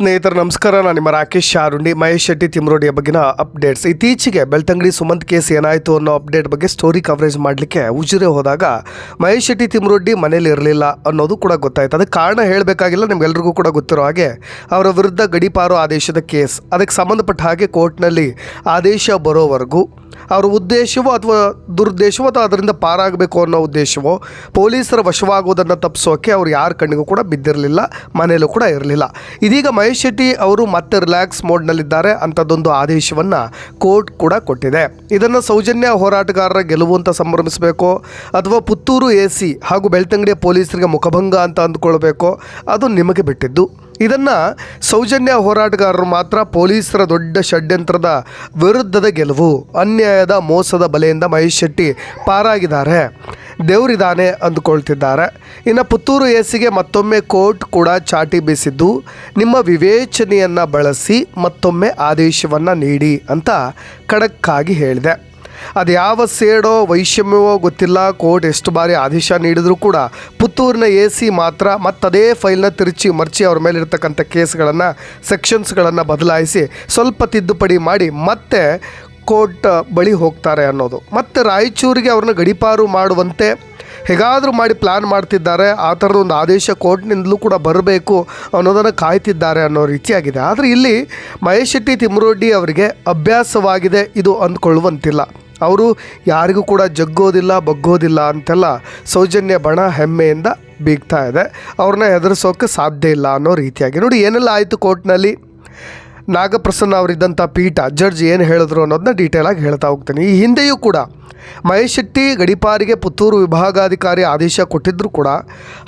ಸ್ನೇಹಿತರು, ನಮಸ್ಕಾರ. ನಾನು ನಿಮ್ಮ ರಾಕೇಶ್ ಶಾರುಂಡಿ. ಮಹೇಶ್ ಶೆಟ್ಟಿ ತಿಮ್ರೋಡಿಯ ಬಗ್ಗೆನ ಅಪ್ಡೇಟ್ಸ್ ಇತ್ತೀಚೆಗೆ ಬೆಳ್ತಂಗಡಿ ಸುಮಂತ್ ಕೇಸ್ ಏನಾಯಿತು ಅನ್ನೋ ಅಪ್ಡೇಟ್ ಬಗ್ಗೆ ಸ್ಟೋರಿ ಕವರೇಜ್ ಮಾಡಲಿಕ್ಕೆ ಉಜಿರೆ ಹೋದಾಗ ಮಹೇಶ್ ಶೆಟ್ಟಿ, ತಿಮ್ರೋಡಿ ಮನೇಲಿ ಇರಲಿಲ್ಲ ಅನ್ನೋದು ಕೂಡ ಗೊತ್ತಾಯ್ತು. ಅದಕ್ಕೆ ಕಾರಣ ಹೇಳಬೇಕಾಗಿಲ್ಲ, ನಿಮ್ಗೆಲ್ರಿಗೂ ಕೂಡ ಗೊತ್ತಿರೋ ಹಾಗೆ ಅವರ ವಿರುದ್ಧ ಗಡೀಪಾರು ಆದೇಶದ ಕೇಸ್. ಅದಕ್ಕೆ ಸಂಬಂಧಪಟ್ಟ ಹಾಗೆ ಕೋರ್ಟ್ನಲ್ಲಿ ಆದೇಶ ಬರೋವರೆಗೂ ಅವರ ಉದ್ದೇಶವೋ ಅಥವಾ ದುರುದ್ದೇಶವೋ ಅಥವಾ ಅದರಿಂದ ಪಾರಾಗಬೇಕು ಅನ್ನೋ ಉದ್ದೇಶವೋ ಪೊಲೀಸರ ವಶವಾಗುವುದನ್ನು ತಪ್ಪಿಸೋಕೆ ಅವ್ರು ಯಾರ ಕಣ್ಣಿಗೂ ಕೂಡ ಬಿದ್ದಿರಲಿಲ್ಲ, ಮನೆಯಲ್ಲೂ ಕೂಡ ಇರಲಿಲ್ಲ. ಇದೀಗ ಮಹೇಶ್ ಶೆಟ್ಟಿ ಅವರು ಮತ್ತೆ ರಿಲ್ಯಾಕ್ಸ್ ಮೋಡ್ನಲ್ಲಿದ್ದಾರೆ ಅಂಥದ್ದೊಂದು ಆದೇಶವನ್ನು ಕೋರ್ಟ್ ಕೂಡ ಕೊಟ್ಟಿದೆ. ಇದನ್ನು ಸೌಜನ್ಯ ಹೋರಾಟಗಾರರ ಗೆಲುವು ಅಂತ ಸಂಭ್ರಮಿಸಬೇಕು, ಅಥವಾ ಪುತ್ತೂರು ಎ ಸಿ ಹಾಗೂ ಬೆಳ್ತಂಗಡಿಯ ಪೊಲೀಸರಿಗೆ ಮುಖಭಂಗ ಅಂತ ಅಂದ್ಕೊಳ್ಬೇಕು, ಅದು ನಿಮಗೆ ಬಿಟ್ಟಿದ್ದು. ಇದನ್ನು ಸೌಜನ್ಯ ಹೋರಾಟಗಾರರು ಮಾತ್ರ ಪೊಲೀಸರ ದೊಡ್ಡ ಷಡ್ಯಂತ್ರದ ವಿರುದ್ಧದ ಗೆಲುವು, ಅನ್ಯಾಯದ ಮೋಸದ ಬಲೆಯಿಂದ ಮಹೇಶ್ ಶೆಟ್ಟಿ ಪಾರಾಗಿದ್ದಾರೆ. ದೇವರಿದ್ದಾನೆ ಅಂದುಕೊಳ್ತಿದ್ದಾರೆ. ಇನ್ನು ಪುತ್ತೂರು ಎಸಿಗೆ ಮತ್ತೊಮ್ಮೆ ಕೋರ್ಟ್ ಕೂಡ ಚಾಟಿ ಬೀಸಿದ್ದು, ನಿಮ್ಮ ವಿವೇಚನೆಯನ್ನು ಬಳಸಿ ಮತ್ತೊಮ್ಮೆ ಆದೇಶವನ್ನು ನೀಡಿ ಅಂತ ಖಡಕ್ಕಾಗಿ ಹೇಳಿದೆ. ಅದು ಯಾವ ಸೇಡೋ ವೈಷಮ್ಯವೋ ಗೊತ್ತಿಲ್ಲ. ಕೋರ್ಟ್ ಎಷ್ಟು ಬಾರಿ ಆದೇಶ ನೀಡಿದರೂ ಕೂಡ ಪುತ್ತೂರಿನ ಎ ಸಿ ಮಾತ್ರ ಮತ್ತದೇ ಫೈಲ್ನ ತಿರುಚಿ ಮರ್ಚಿ ಅವ್ರ ಮೇಲೆ ಇರತಕ್ಕಂಥ ಕೇಸ್ಗಳನ್ನು, ಸೆಕ್ಷನ್ಸ್ಗಳನ್ನು ಬದಲಾಯಿಸಿ ಸ್ವಲ್ಪ ತಿದ್ದುಪಡಿ ಮಾಡಿ ಮತ್ತೆ ಕೋರ್ಟ್ ಬಳಿ ಹೋಗ್ತಾರೆ ಅನ್ನೋದು. ಮತ್ತು ರಾಯಚೂರಿಗೆ ಅವ್ರನ್ನ ಗಡಿಪಾರು ಮಾಡುವಂತೆ ಹೇಗಾದರೂ ಮಾಡಿ ಪ್ಲ್ಯಾನ್ ಮಾಡ್ತಿದ್ದಾರೆ. ಆ ಥರದ ಒಂದು ಆದೇಶ ಕೋರ್ಟ್ನಿಂದಲೂ ಕೂಡ ಬರಬೇಕು ಅನ್ನೋದನ್ನು ಕಾಯ್ತಿದ್ದಾರೆ ಅನ್ನೋ ರೀತಿಯಾಗಿದೆ. ಆದರೆ ಇಲ್ಲಿ ಮಹೇಶ್ ಶೆಟ್ಟಿ ತಿಮ್ಮರೊಡ್ಡಿ ಅವರಿಗೆ ಅಭ್ಯಾಸವಾಗಿದೆ ಇದು ಅಂದ್ಕೊಳ್ಳುವಂತಿಲ್ಲ. ಅವರು ಯಾರಿಗೂ ಕೂಡ ಜಗ್ಗೋದಿಲ್ಲ, ಬಗ್ಗೋದಿಲ್ಲ ಅಂತೆಲ್ಲ ಸೌಜನ್ಯ ಬಣ ಹೆಮ್ಮೆಯಿಂದ ಬೀಗ್ತಾ ಇದೆ. ಅವ್ರನ್ನ ಹೆದರಿಸೋಕೆ ಸಾಧ್ಯ ಇಲ್ಲ ಅನ್ನೋ ರೀತಿಯಾಗಿ. ನೋಡಿ, ಏನೆಲ್ಲ ಆಯಿತು ಕೋರ್ಟ್ನಲ್ಲಿ? ನಾಗಪ್ರಸನ್ನ ಅವರಿದ್ದಂಥ ಪೀಠ, ಜಡ್ಜ್ ಏನು ಹೇಳಿದ್ರು ಅನ್ನೋದನ್ನ ಡೀಟೇಲ್ ಆಗಿ ಹೇಳ್ತಾ ಹೋಗ್ತೀನಿ. ಈ ಹಿಂದೆಯೂ ಕೂಡ ಮಹೇಶ್ ಶೆಟ್ಟಿ, ಗಡಿಪಾರಿಗೆ ಪುತ್ತೂರು ವಿಭಾಗಾಧಿಕಾರಿ ಆದೇಶ ಕೊಟ್ಟಿದ್ದರೂ ಕೂಡ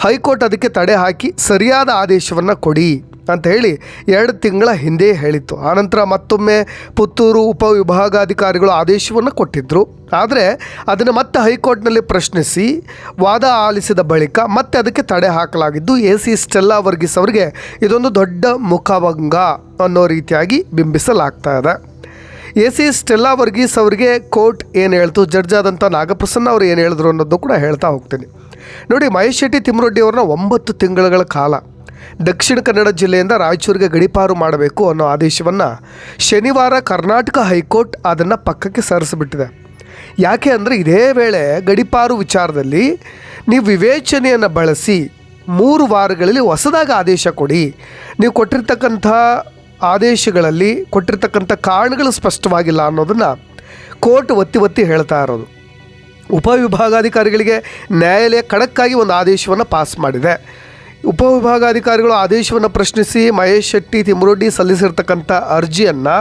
ಹೈಕೋರ್ಟ್ ಅದಕ್ಕೆ ತಡೆ ಹಾಕಿ ಸರಿಯಾದ ಆದೇಶವನ್ನು ಕೊಡಿ ಅಂತ ಹೇಳಿ ಎರಡು ತಿಂಗಳ ಹಿಂದೆ ಹೇಳಿತ್ತು. ಆನಂತರ ಮತ್ತೊಮ್ಮೆ ಪುತ್ತೂರು ಉಪವಿಭಾಗಾಧಿಕಾರಿಗಳು ಆದೇಶವನ್ನು ಕೊಟ್ಟಿದ್ದರು ಆದರೆ ಅದನ್ನು ಮತ್ತೆ ಹೈಕೋರ್ಟ್ನಲ್ಲಿ ಪ್ರಶ್ನಿಸಿ ವಾದ ಆಲಿಸಿದ ಬಳಿಕ ಮತ್ತೆ ಅದಕ್ಕೆ ತಡೆ ಹಾಕಲಾಗಿದ್ದು ಎ ಸಿ ಸ್ಟೆಲ್ಲಾ ವರ್ಗೀಸ್ ಅವರಿಗೆ ಇದೊಂದು ದೊಡ್ಡ ಮುಖಭಂಗ ಅನ್ನೋ ರೀತಿಯಾಗಿ ಬಿಂಬಿಸಲಾಗ್ತಾ ಇದೆ. ಎ ಸಿ ಸ್ಟೆಲ್ಲಾ ವರ್ಗೀಸ್ ಅವರಿಗೆ ಕೋರ್ಟ್ ಏನು ಹೇಳ್ತು, ಜಡ್ಜ್ ಆದಂಥ ನಾಗಪ್ರಸನ್ನ ಅವರು ಏನು ಹೇಳಿದ್ರು ಅನ್ನೋದು ಕೂಡ ಹೇಳ್ತಾ ಹೋಗ್ತೀನಿ. ನೋಡಿ, ಮಹೇಶ್ ಶೆಟ್ಟಿ ತಿಮ್ಮರೊಡ್ಡಿ ಅವ್ರನ್ನ ಒಂಬತ್ತು ತಿಂಗಳುಗಳ ಕಾಲ ದಕ್ಷಿಣ ಕನ್ನಡ ಜಿಲ್ಲೆಯಿಂದ ರಾಯಚೂರಿಗೆ ಗಡಿಪಾರು ಮಾಡಬೇಕು ಅನ್ನೋ ಆದೇಶವನ್ನು ಶನಿವಾರ ಕರ್ನಾಟಕ ಹೈಕೋರ್ಟ್ ಅದನ್ನು ಪಕ್ಕಕ್ಕೆ ಸರಿಸಿಬಿಟ್ಟಿದೆ. ಯಾಕೆ ಅಂದರೆ ಇದೇ ವೇಳೆ ಗಡಿಪಾರು ವಿಚಾರದಲ್ಲಿ ನೀವು ವಿವೇಚನೆಯನ್ನು ಬಳಸಿ ಮೂರು ವಾರಗಳಲ್ಲಿ ಹೊಸದಾಗಿ ಆದೇಶ ಕೊಡಿ. ನೀವು ಕೊಟ್ಟಿರ್ತಕ್ಕಂಥ ಆದೇಶಗಳಲ್ಲಿ ಕೊಟ್ಟಿರ್ತಕ್ಕಂಥ ಕಾರಣಗಳು ಸ್ಪಷ್ಟವಾಗಿಲ್ಲ ಅನ್ನೋದನ್ನು ಕೋರ್ಟ್ ಒತ್ತಿ ಒತ್ತಿ ಹೇಳ್ತಾ ಇರೋದು. ಉಪವಿಭಾಗಾಧಿಕಾರಿಗಳಿಗೆ ನ್ಯಾಯಾಲಯ ಖಡಕ್ಕಾಗಿ ಒಂದು ಆದೇಶವನ್ನು ಪಾಸ್ ಮಾಡಿದೆ. ಉಪವಿಭಾಗಾಧಿಕಾರಿಗಳು ಆದೇಶವನ್ನು ಪ್ರಶ್ನಿಸಿ ಮಹೇಶ್ ಶೆಟ್ಟಿ ತಿಮ್ಮರೊಡ್ಡಿ ಸಲ್ಲಿಸಿರ್ತಕ್ಕಂಥ ಅರ್ಜಿಯನ್ನು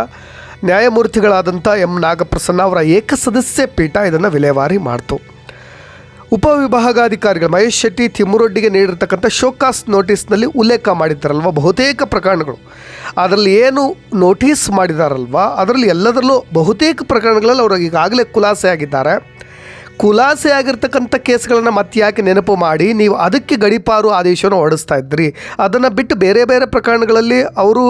ನ್ಯಾಯಮೂರ್ತಿಗಳಾದಂಥ ಎಂ. ನಾಗಪ್ರಸನ್ನ ಅವರ ಏಕಸದಸ್ಯ ಪೀಠ ಇದನ್ನು ವಿಲೇವಾರಿ ಮಾಡಿತು. ಉಪವಿಭಾಗಾಧಿಕಾರಿಗಳು ಮಹೇಶ್ ಶೆಟ್ಟಿ ತಿಮ್ಮರೊಡ್ಡಿಗೆ ನೀಡಿರ್ತಕ್ಕಂಥ ಶೋಕಾಸ್ ನೋಟಿಸ್ನಲ್ಲಿ ಉಲ್ಲೇಖ ಮಾಡಿದ್ದಾರಲ್ವ? ಬಹುತೇಕ ಪ್ರಕರಣಗಳು. ಅದರಲ್ಲಿ ಏನು ನೋಟಿಸ್ ಮಾಡಿದಾರಲ್ವ? ಅದರಲ್ಲಿ ಎಲ್ಲದರಲ್ಲೂ ಬಹುತೇಕ ಪ್ರಕರಣಗಳಲ್ಲಿ ಅವರು ಈಗಾಗಲೇ ಖುಲಾಸೆ ಆಗಿದ್ದಾರೆ ಖುಲಾಸೆ ಆಗಿರ್ತಕ್ಕಂಥ ಕೇಸ್ಗಳನ್ನು ಮತ್ತೆ ಯಾಕೆ ನೆನಪು ಮಾಡಿ, ನೀವು ಅದಕ್ಕೆ ಗಡಿಪಾರು ಆದೇಶವನ್ನು ಹೊರಡಿಸ್ತಾ ಇದ್ರಿ ಅದನ್ನು ಬಿಟ್ಟು ಬೇರೆ ಬೇರೆ ಪ್ರಕರಣಗಳಲ್ಲಿ ಅವರು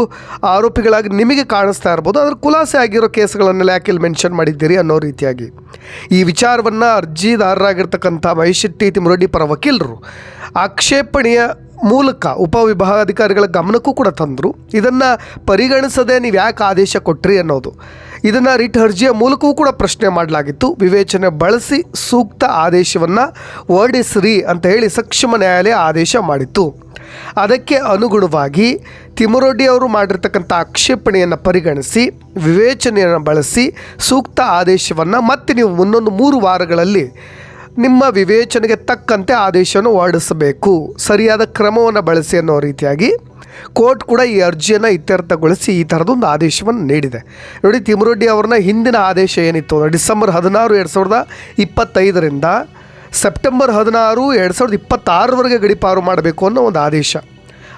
ಆರೋಪಿಗಳಾಗಿ ನಿಮಗೆ ಕಾಣಿಸ್ತಾ ಇರ್ಬೋದು ಅದ್ರ ಖುಲಾಸೆ ಆಗಿರೋ ಕೇಸ್ಗಳನ್ನೆಲ್ಲ ಯಾಕೆ ಇಲ್ಲಿ ಮೆನ್ಷನ್ ಮಾಡಿದ್ದೀರಿ ಅನ್ನೋ ರೀತಿಯಾಗಿ. ಈ ವಿಚಾರವನ್ನು ಅರ್ಜಿದಾರರಾಗಿರ್ತಕ್ಕಂಥ ಮಹೇಶ್ ಶೆಟ್ಟಿ ತಿಮ್ಮರೊಡ್ಡಿ ಪರ ವಕೀಲರು ಆಕ್ಷೇಪಣೆಯ ಮೂಲಕ ಉಪವಿಭಾಗಾಧಿಕಾರಿಗಳ ಗಮನಕ್ಕೂ ಕೂಡ ತಂದರು. ಇದನ್ನು ಪರಿಗಣಿಸದೆ ನೀವು ಯಾಕೆ ಆದೇಶ ಕೊಟ್ಟ್ರಿ ಅನ್ನೋದು. ಇದನ್ನು ರಿಟ್ ಅರ್ಜಿಯ ಮೂಲಕವೂ ಕೂಡ ಪ್ರಶ್ನೆ ಮಾಡಲಾಗಿತ್ತು. ವಿವೇಚನೆ ಬಳಸಿ ಸೂಕ್ತ ಆದೇಶವನ್ನು ಹೊರಡಿಸ್ರಿ ಅಂತ ಹೇಳಿ ಸಕ್ಷಮ ನ್ಯಾಯಾಲಯ ಆದೇಶ ಮಾಡಿತ್ತು. ಅದಕ್ಕೆ ಅನುಗುಣವಾಗಿ ತಿಮ್ಮರೊಡ್ಡಿ ಅವರು ಮಾಡಿರ್ತಕ್ಕಂಥ ಆಕ್ಷೇಪಣೆಯನ್ನು ಪರಿಗಣಿಸಿ, ವಿವೇಚನೆಯನ್ನು ಬಳಸಿ ಸೂಕ್ತ ಆದೇಶವನ್ನು ಮತ್ತೆ ನೀವು ಮುಂದೊಂದು ಮೂರು ವಾರಗಳಲ್ಲಿ ನಿಮ್ಮ ವಿವೇಚನೆಗೆ ತಕ್ಕಂತೆ ಆದೇಶವನ್ನು ಹೊರಡಿಸಬೇಕು. ಸರಿಯಾದ ಕ್ರಮವನ್ನು ಬಳಸಿ ಅನ್ನೋ ರೀತಿಯಾಗಿ ಕೋರ್ಟ್ ಕೂಡ ಈ ಅರ್ಜಿಯನ್ನು ಇತ್ಯರ್ಥಗೊಳಿಸಿ ಈ ಥರದೊಂದು ಆದೇಶವನ್ನು ನೀಡಿದೆ. ನೋಡಿ ತಿಮ್ಮರೊಡ್ಡಿ ಅವ್ರನ್ನ ಹಿಂದಿನ ಆದೇಶ ಏನಿತ್ತು ಅಂದರೆ ಡಿಸೆಂಬರ್ ಹದಿನಾರು ಎರಡು ಸಾವಿರದ ಇಪ್ಪತ್ತೈದರಿಂದ ಸೆಪ್ಟೆಂಬರ್ ಹದಿನಾರು ಎರಡು ಸಾವಿರದ ಇಪ್ಪತ್ತಾರವರೆಗೆ ಗಡಿಪಾರು ಮಾಡಬೇಕು ಅನ್ನೋ ಒಂದು ಆದೇಶ.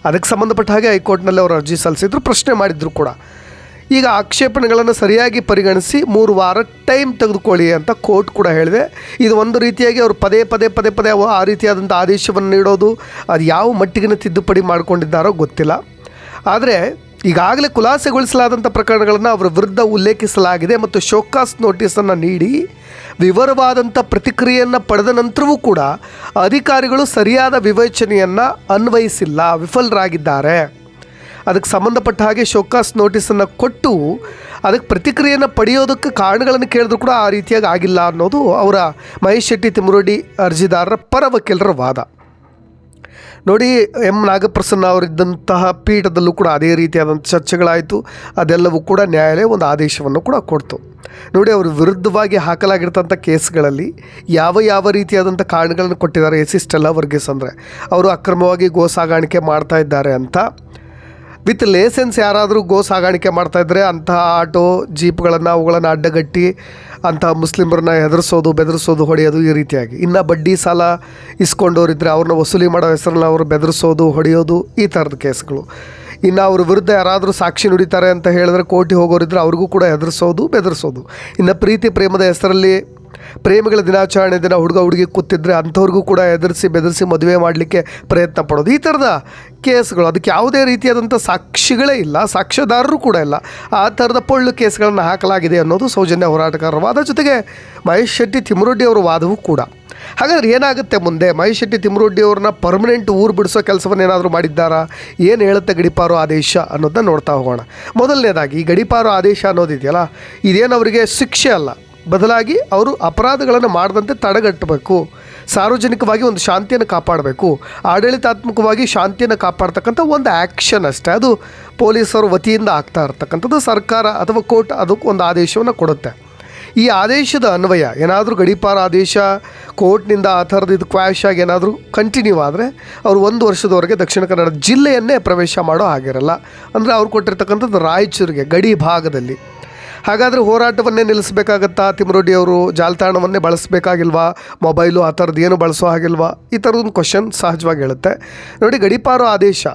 ಅದಕ್ಕೆ ಸಂಬಂಧಪಟ್ಟ ಹಾಗೆ ಹೈಕೋರ್ಟ್ನಲ್ಲಿ ಅವರು ಅರ್ಜಿ ಸಲ್ಲಿಸಿದ್ರು, ಪ್ರಶ್ನೆ ಮಾಡಿದ್ರು ಕೂಡ. ಈಗ ಆಕ್ಷೇಪಣೆಗಳನ್ನು ಸರಿಯಾಗಿ ಪರಿಗಣಿಸಿ ಮೂರು ವಾರ ಟೈಮ್ ತೆಗೆದುಕೊಳ್ಳಿ ಅಂತ ಕೋರ್ಟ್ ಕೂಡ ಹೇಳಿದೆ. ಇದು ಒಂದು ರೀತಿಯಾಗಿ ಅವರು ಪದೇ ಪದೇ ಪದೇ ಪದೇ ಆ ರೀತಿಯಾದಂಥ ಆದೇಶವನ್ನು ನೀಡೋದು, ಅದು ಯಾವ ಮಟ್ಟಿಗಿನ ತಿದ್ದುಪಡಿ ಮಾಡಿಕೊಂಡಿದ್ದಾರೋ ಗೊತ್ತಿಲ್ಲ. ಆದರೆ ಈಗಾಗಲೇ ಖುಲಾಸೆಗೊಳಿಸಲಾದಂಥ ಪ್ರಕರಣಗಳನ್ನು ಅವರ ವಿರುದ್ಧ ಉಲ್ಲೇಖಿಸಲಾಗಿದೆ ಮತ್ತು ಶೋಕಾಸ್ ನೋಟಿಸನ್ನು ನೀಡಿ ವಿವರವಾದಂಥ ಪ್ರತಿಕ್ರಿಯೆಯನ್ನು ಪಡೆದ ನಂತರವೂ ಕೂಡ ಅಧಿಕಾರಿಗಳು ಸರಿಯಾದ ವಿವೇಚನೆಯನ್ನು ಅನ್ವಯಿಸಿಲ್ಲ, ವಿಫಲರಾಗಿದ್ದಾರೆ. ಅದಕ್ಕೆ ಸಂಬಂಧಪಟ್ಟ ಹಾಗೆ ಶೋಕಾಸ್ ನೋಟಿಸನ್ನು ಕೊಟ್ಟು ಅದಕ್ಕೆ ಪ್ರತಿಕ್ರಿಯೆಯನ್ನು ಪಡೆಯೋದಕ್ಕೆ ಕಾರಣಗಳನ್ನು ಕೇಳಿದ್ರು ಕೂಡ ಆ ರೀತಿಯಾಗಿ ಆಗಿಲ್ಲ ಅನ್ನೋದು ಅವರ ಮಹೇಶ್ ಶೆಟ್ಟಿ ತಿಮ್ಮರೋಡಿ ಅರ್ಜಿದಾರರ ಪರ ವಕೀಲರ ವಾದ. ನೋಡಿ, ಎಂ. ನಾಗಪ್ರಸನ್ನ ಅವರಿದ್ದಂತಹ ಪೀಠದಲ್ಲೂ ಕೂಡ ಅದೇ ರೀತಿಯಾದಂಥ ಚರ್ಚೆಗಳಾಯಿತು. ಅದೆಲ್ಲವೂ ಕೂಡ ನ್ಯಾಯಾಲಯ ಒಂದು ಆದೇಶವನ್ನು ಕೂಡ ಕೊಡ್ತು. ನೋಡಿ, ಅವರು ವಿರುದ್ಧವಾಗಿ ಹಾಕಲಾಗಿರ್ತಂಥ ಕೇಸ್ಗಳಲ್ಲಿ ಯಾವ ಯಾವ ರೀತಿಯಾದಂಥ ಕಾರಣಗಳನ್ನು ಕೊಟ್ಟಿದ್ದಾರೆ ಎಸ್ ಇಷ್ಟೆಲ್ಲ ವರ್ಗೀಸ್ ಅಂದರೆ. ಅವರು ಅಕ್ರಮವಾಗಿ ಗೋ ಸಾಗಾಣಿಕೆ ಮಾಡ್ತಾ ಇದ್ದಾರೆ ಅಂತ. ವಿತ್ ಲೇಸೆನ್ಸ್ ಯಾರಾದರೂ ಗೋ ಸಾಗಾಣಿಕೆ ಮಾಡ್ತಾಯಿದ್ರೆ ಅಂತಹ ಆಟೋ, ಜೀಪ್ಗಳನ್ನು ಅವುಗಳನ್ನು ಅಡ್ಡಗಟ್ಟಿ ಅಂತಹ ಮುಸ್ಲಿಮರನ್ನ ಹೆದರಿಸೋದು, ಬೆದರಿಸೋದು ಹೊಡೆಯೋದು ಈ ರೀತಿಯಾಗಿ. ಇನ್ನು ಬಡ್ಡಿ ಸಾಲ ಇಸ್ಕೊಂಡವರಿದ್ದರೆ ಅವ್ರನ್ನ ವಸೂಲಿ ಮಾಡೋ ಹೆಸರಲ್ಲಿ ಅವರು ಬೆದರಿಸೋದು, ಹೊಡೆಯೋದು ಈ ಥರದ ಕೇಸ್ಗಳು. ಇನ್ನು ಅವ್ರ ವಿರುದ್ಧ ಯಾರಾದರೂ ಸಾಕ್ಷಿ ನುಡಿತಾರೆ ಅಂತ ಹೇಳಿದ್ರೆ ಕೋರ್ಟಿಗೆ ಹೋಗೋರಿದ್ರೆ ಅವ್ರಿಗೂ ಕೂಡ ಹೆದರಿಸೋದು, ಬೆದರಿಸೋದು. ಇನ್ನು ಪ್ರೀತಿ ಪ್ರೇಮದ ಹೆಸರಲ್ಲಿ ಪ್ರೇಮಿಗಳ ದಿನಾಚರಣೆ ದಿನ ಹುಡುಗ ಹುಡುಗಿ ಕೂತಿದ್ರೆ ಅಂಥವ್ರಿಗೂ ಕೂಡ ಎದುರಿಸಿ ಬೆದರಿಸಿ ಮದುವೆ ಮಾಡಲಿಕ್ಕೆ ಪ್ರಯತ್ನ ಪಡೋದು. ಈ ಥರದ ಕೇಸ್ಗಳು ಅದಕ್ಕೆ ಯಾವುದೇ ರೀತಿಯಾದಂಥ ಸಾಕ್ಷಿಗಳೇ ಇಲ್ಲ, ಸಾಕ್ಷ್ಯದಾರರು ಕೂಡ ಇಲ್ಲ. ಆ ಥರದ ಪೊಳ್ಳು ಕೇಸ್ಗಳನ್ನು ಹಾಕಲಾಗಿದೆ ಅನ್ನೋದು ಸೌಜನ್ಯ ಹೋರಾಟಗಾರರ ವಾದ ಜೊತೆಗೆ ಮಹೇಶ್ ಶೆಟ್ಟಿ ಅವರ ವಾದವೂ ಕೂಡ. ಹಾಗಾದ್ರೆ ಏನಾಗುತ್ತೆ ಮುಂದೆ? ಮಹೇಶ್ ಶೆಟ್ಟಿ ತಿಮ್ಮರೊಡ್ಡಿ ಅವ್ರನ್ನ ಪರ್ಮನೆಂಟ್ ಊರು ಬಿಡಿಸೋ ಕೆಲಸವನ್ನು ಏನಾದರೂ ಮಾಡಿದ್ದಾರಾ? ಏನು ಹೇಳುತ್ತೆ ಗಡಿಪಾರು ಆದೇಶ ಅನ್ನೋದನ್ನ ನೋಡ್ತಾ ಹೋಗೋಣ. ಮೊದಲನೇದಾಗಿ ಗಡಿಪಾರು ಆದೇಶ ಅನ್ನೋದಿದೆಯಲ್ಲ, ಇದೇನು ಅವರಿಗೆ ಶಿಕ್ಷೆ ಅಲ್ಲ. ಬದಲಾಗಿ ಅವರು ಅಪರಾಧಗಳನ್ನು ಮಾಡದಂತೆ ತಡೆಗಟ್ಟಬೇಕು. ಸಾರ್ವಜನಿಕವಾಗಿ ಒಂದು ಶಾಂತಿಯನ್ನು ಕಾಪಾಡಬೇಕು. ಆಡಳಿತಾತ್ಮಕವಾಗಿ ಶಾಂತಿಯನ್ನು ಕಾಪಾಡ್ತಕ್ಕಂಥ ಒಂದು ಆ್ಯಕ್ಷನ್ ಅಷ್ಟೇ. ಅದು ಪೊಲೀಸರು ವತಿಯಿಂದ ಆಗ್ತಾ ಇರ್ತಕ್ಕಂಥದ್ದು ಸರ್ಕಾರ ಅಥವಾ ಕೋರ್ಟ್ ಅದಕ್ಕೆ ಒಂದು ಆದೇಶವನ್ನು ಕೊಡುತ್ತೆ. ಈ ಆದೇಶದ ಅನ್ವಯ, ಏನಾದರೂ ಗಡೀಪಾರ ಆದೇಶ, ಕೋರ್ಟ್ನಿಂದ ಆ ಥರದ್ದು ಇದು ಕ್ವಾಶ್ ಆಗಿ ಏನಾದರೂ ಕಂಟಿನ್ಯೂ ಆದರೆ ಅವರು ಒಂದು ವರ್ಷದವರೆಗೆ ದಕ್ಷಿಣ ಕನ್ನಡ ಜಿಲ್ಲೆಯನ್ನೇ ಪ್ರವೇಶ ಮಾಡೋ ಆಗಿರಲ್ಲ ಅಂದರೆ ಅವ್ರು ಕೊಟ್ಟಿರ್ತಕ್ಕಂಥದ್ದು ರಾಯಚೂರಿಗೆ, ಗಡಿ ಭಾಗದಲ್ಲಿ. ಹಾಗಾದರೆ ಹೋರಾಟವನ್ನೇ ನಿಲ್ಲಿಸಬೇಕಾಗತ್ತಾ? ತಿಮ್ಮರೊಡ್ಡಿ ಅವರು ಜಾಲತಾಣವನ್ನೇ ಬಳಸಬೇಕಾಗಿಲ್ವಾ? ಮೊಬೈಲು ಆ ಥರದ್ದು ಏನು ಬಳಸೋ ಹಾಗಿಲ್ವಾ? ಈ ಥರದೊಂದು ಕ್ವಶನ್ ಸಹಜವಾಗಿ ಹೇಳುತ್ತೆ. ನೋಡಿ, ಗಡಿಪಾರು ಆದೇಶ.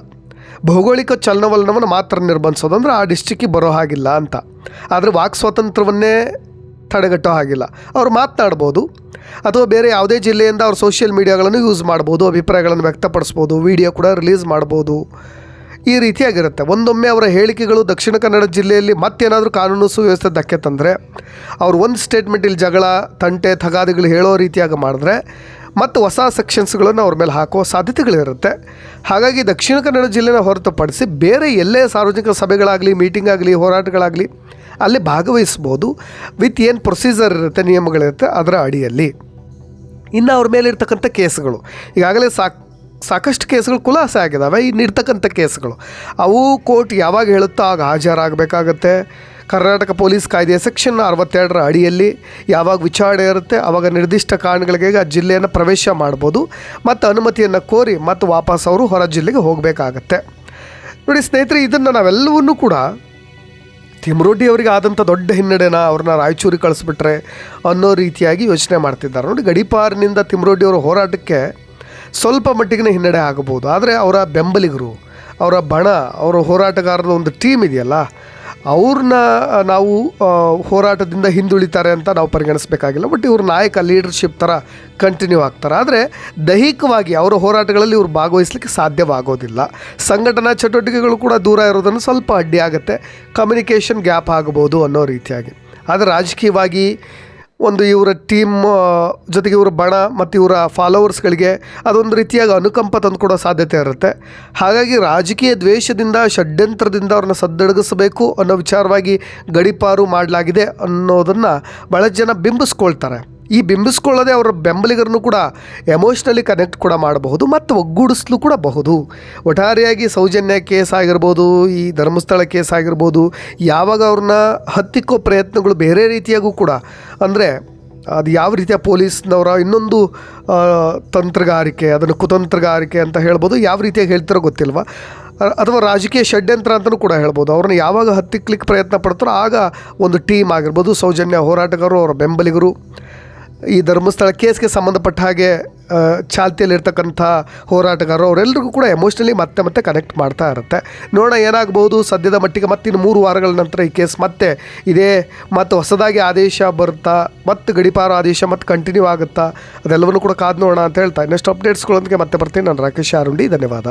ಭೌಗೋಳಿಕ ಚಲನವಲನವನ್ನು ಮಾತ್ರ ನಿರ್ಬಂಧಿಸೋದು ಅಂದರೆ ಆ ಡಿಸ್ಟಿಕ್ಕಿಗೆ ಬರೋ ಹಾಗಿಲ್ಲ ಅಂತ. ಆದರೆ ವಾಕ್ ಸ್ವಾತಂತ್ರ್ಯವನ್ನೇ ತಡೆಗಟ್ಟೋ ಹಾಗಿಲ್ಲ. ಅವ್ರು ಮಾತನಾಡ್ಬೋದು. ಅಥವಾ ಬೇರೆ ಯಾವುದೇ ಜಿಲ್ಲೆಯಿಂದ ಅವ್ರು ಸೋಷಿಯಲ್ ಮೀಡಿಯಾಗಳನ್ನು ಯೂಸ್ ಮಾಡ್ಬೋದು, ಅಭಿಪ್ರಾಯಗಳನ್ನು ವ್ಯಕ್ತಪಡಿಸ್ಬೋದು ವಿಡಿಯೋ ಕೂಡ ರಿಲೀಸ್ ಮಾಡ್ಬೋದು. ಈ ರೀತಿಯಾಗಿರುತ್ತೆ. ಒಂದೊಮ್ಮೆ ಅವರ ಹೇಳಿಕೆಗಳು ದಕ್ಷಿಣ ಕನ್ನಡ ಜಿಲ್ಲೆಯಲ್ಲಿ ಮತ್ತೇನಾದರೂ ಕಾನೂನು ಸುವ್ಯವಸ್ಥೆ ಧಕ್ಕೆ ತಂದರೆ, ಅವ್ರು ಒಂದು ಸ್ಟೇಟ್ಮೆಂಟಲ್ಲಿ ಜಗಳ, ತಂಟೆ, ತಗಾದಿಗಳು ಹೇಳೋ ರೀತಿಯಾಗಿ ಮಾಡಿದ್ರೆ, ಮತ್ತು ಹೊಸ ಸೆಕ್ಷನ್ಸ್ಗಳನ್ನು ಅವ್ರ ಮೇಲೆ ಹಾಕೋ ಸಾಧ್ಯತೆಗಳಿರುತ್ತೆ ಹಾಗಾಗಿ ದಕ್ಷಿಣ ಕನ್ನಡ ಜಿಲ್ಲೆನ ಹೊರತುಪಡಿಸಿ ಬೇರೆ ಎಲ್ಲೇ ಸಾರ್ವಜನಿಕ ಸಭೆಗಳಾಗಲಿ ಮೀಟಿಂಗ್ ಆಗಲಿ, ಹೋರಾಟಗಳಾಗಲಿ ಅಲ್ಲಿ ಭಾಗವಹಿಸ್ಬೋದು. ವಿತ್ ಏನು ಪ್ರೊಸೀಜರ್ ಇರುತ್ತೆ, ನಿಯಮಗಳಿರುತ್ತೆ ಅದರ ಅಡಿಯಲ್ಲಿ. ಇನ್ನು ಅವ್ರ ಮೇಲೆ ಇರ್ತಕ್ಕಂಥ ಕೇಸ್ಗಳು. ಈಗಾಗಲೇ ಸಾಕ್ ಸಾಕಷ್ಟು ಕೇಸ್ಗಳು ಖುಲಾಸೆ ಆಗಿದ್ದಾವೆ ಇನ್ನು ಇರ್ತಕ್ಕಂಥ ಕೇಸ್ಗಳು. ಅವು ಕೋರ್ಟ್ ಯಾವಾಗ ಹೇಳುತ್ತೋ ಆಗ ಹಾಜರಾಗಬೇಕಾಗತ್ತೆ. ಕರ್ನಾಟಕ ಪೊಲೀಸ್ ಕಾಯ್ದೆಯ ಸೆಕ್ಷನ್ ಅರವತ್ತೆರಡರ ಅಡಿಯಲ್ಲಿ ಯಾವಾಗ ವಿಚಾರಣೆ ಇರುತ್ತೆ ಆವಾಗ ನಿರ್ದಿಷ್ಟ ಕಾರಣಗಳಿಗೆ ಆ ಜಿಲ್ಲೆಯನ್ನು ಪ್ರವೇಶ ಮಾಡ್ಬೋದು. ಮತ್ತು ಅನುಮತಿಯನ್ನು ಕೋರಿ ಮತ್ತು ವಾಪಸ್ ಅವರು ಹೊರ ಜಿಲ್ಲೆಗೆ ಹೋಗಬೇಕಾಗತ್ತೆ. ನೋಡಿ ಸ್ನೇಹಿತರೆ, ಇದನ್ನು ನಾವೆಲ್ಲವನ್ನೂ ಕೂಡ ತಿಮ್ರೋಡಿ ಅವರಿಗೆ ಆದಂಥ ದೊಡ್ಡ ಹಿನ್ನಡೆನ ಅವ್ರನ್ನ ರಾಯಚೂರಿಗೆ ಕಳಿಸ್ಬಿಟ್ರೆ ಅನ್ನೋ ರೀತಿಯಾಗಿ ಯೋಚನೆ ಮಾಡ್ತಿದ್ದಾರೆ. ನೋಡಿ ಗಡಿಪಾರಿನಿಂದ ತಿಮ್ರೊಡ್ಡಿ ಅವರ ಹೋರಾಟಕ್ಕೆ ಸ್ವಲ್ಪ ಮಟ್ಟಿಗಿನ ಹಿನ್ನಡೆ ಆಗಬಹುದು. ಆದರೆ ಅವರ ಬೆಂಬಲಿಗರು, ಅವರ ಬಣ, ಅವರ ಹೋರಾಟಗಾರರ ಒಂದು ಟೀಮ್ ಇದೆಯಲ್ಲ ಅವ್ರನ್ನ ನಾವು ಹೋರಾಟದಿಂದ ಹಿಂದುಳಿತಾರೆ ಅಂತ ನಾವು ಪರಿಗಣಿಸಬೇಕಾಗಿಲ್ಲ. ಬಟ್ ಇವ್ರ ನಾಯಕ ಲೀಡರ್ಶಿಪ್ ಥರ ಕಂಟಿನ್ಯೂ ಆಗ್ತಾರೆ. ಆದರೆ ದೈಹಿಕವಾಗಿ ಅವರ ಹೋರಾಟಗಳಲ್ಲಿ ಇವ್ರು ಭಾಗವಹಿಸಲಿಕ್ಕೆ ಸಾಧ್ಯವಾಗೋದಿಲ್ಲ. ಸಂಘಟನಾ ಚಟುವಟಿಕೆಗಳು ಕೂಡ ದೂರ ಇರೋದನ್ನು ಸ್ವಲ್ಪ ಅಡ್ಡಿ ಆಗುತ್ತೆ. ಕಮ್ಯುನಿಕೇಷನ್ ಗ್ಯಾಪ್ ಆಗಬಹುದು ಅನ್ನೋ ರೀತಿಯಾಗಿ. ಆದರೆ ರಾಜಕೀಯವಾಗಿ ಒಂದು ಇವರ ಟೀಮ್ ಜೊತೆಗೆ ಇವರ ಬಣ ಮತ್ತು ಇವರ ಫಾಲೋವರ್ಸ್ಗಳಿಗೆ ಅದೊಂದು ರೀತಿಯಾಗಿ ಅನುಕಂಪ ತಂದುಕೊಡೋ ಸಾಧ್ಯತೆ ಇರುತ್ತೆ. ಹಾಗಾಗಿ ರಾಜಕೀಯ ದ್ವೇಷದಿಂದ, ಷಡ್ಯಂತ್ರದಿಂದ ಅವ್ರನ್ನ ಸದ್ದಡಗಿಸಬೇಕು ಅನ್ನೋ ವಿಚಾರವಾಗಿ ಗಡಿಪಾರು ಮಾಡಲಾಗಿದೆ ಅನ್ನೋದನ್ನು ಭಾಳ ಜನ ಬಿಂಬಿಸ್ಕೊಳ್ತಾರೆ. ಈ ಬಿಂಬಿಸ್ಕೊಳ್ಳೋದೇ ಅವರ ಬೆಂಬಲಿಗರನ್ನು ಕೂಡ ಎಮೋಷ್ನಲಿ ಕನೆಕ್ಟ್ ಕೂಡ ಮಾಡಬಹುದು, ಮತ್ತು ಒಗ್ಗೂಡಿಸ್ಲು ಕೂಡ ಬಹುದು. ಒಟ್ಟಾರೆಯಾಗಿ ಸೌಜನ್ಯ ಕೇಸ್ ಆಗಿರ್ಬೋದು, ಈ ಧರ್ಮಸ್ಥಳ ಕೇಸ್ ಆಗಿರ್ಬೋದು, ಯಾವಾಗ ಅವ್ರನ್ನ ಹತ್ತಿಕ್ಕೋ ಪ್ರಯತ್ನಗಳು ಬೇರೆ ರೀತಿಯಾಗೂ ಕೂಡ. ಅಂದರೆ ಅದು ಯಾವ ರೀತಿಯ ಪೊಲೀಸ್ನವರ ಇನ್ನೊಂದು ತಂತ್ರಗಾರಿಕೆ, ಅದನ್ನು ಕುತಂತ್ರಗಾರಿಕೆ ಅಂತ ಹೇಳ್ಬೋದು, ಯಾವ ರೀತಿಯಾಗಿ ಹೇಳ್ತಾರೋ ಗೊತ್ತಿಲ್ವ. ಅಥವಾ ರಾಜಕೀಯ ಷಡ್ಯಂತ್ರ ಅಂತಲೂ ಕೂಡ ಹೇಳ್ಬೋದು. ಅವ್ರನ್ನ ಯಾವಾಗ ಹತ್ತಿಕ್ಲಿಕ್ಕೆ ಪ್ರಯತ್ನ ಪಡ್ತಾರೋ ಆಗ ಒಂದು ಟೀಮ್ ಆಗಿರ್ಬೋದು, ಸೌಜನ್ಯ ಹೋರಾಟಗಾರರು, ಅವರ ಬೆಂಬಲಿಗರು. ಈ ಧರ್ಮಸ್ಥಳ ಕೇಸ್ಗೆ ಸಂಬಂಧಪಟ್ಟ ಹಾಗೆ ಚಾಲ್ತಿಯಲ್ಲಿರ್ತಕ್ಕಂಥ ಹೋರಾಟಗಾರರು ಅವರೆಲ್ಲರಿಗೂ ಕೂಡ ಎಮೋಷ್ನಲಿ ಮತ್ತೆ ಮತ್ತೆ ಕನೆಕ್ಟ್ ಮಾಡ್ತಾ ಇರುತ್ತೆ. ನೋಡೋಣ ಏನಾಗ್ಬೋದು, ಸದ್ಯದ ಮಟ್ಟಿಗೆ ಮತ್ತೆ ಇನ್ನು ಮೂರು ವಾರಗಳ ನಂತರ ಈ ಕೇಸ್ ಮತ್ತೆ ಇದೇ, ಮತ್ತು ಹೊಸದಾಗಿ ಆದೇಶ ಬರುತ್ತಾ, ಮತ್ತು ಗಡಿಪಾರ ಆದೇಶ ಮತ್ತು ಕಂಟಿನ್ಯೂ ಆಗುತ್ತಾ, ಅದೆಲ್ಲವನ್ನು ಕೂಡ ಕಾದು ನೋಡೋಣ ಅಂತ ಹೇಳ್ತಾ ನೆಕ್ಸ್ಟ್ ಅಪ್ಡೇಟ್ಸ್ಗಳೊಂದಿಗೆ ಮತ್ತೆ ಬರ್ತೀನಿ. ನಾನು ರಾಕೇಶ್ ಆರುಂಡಿ, ಧನ್ಯವಾದ.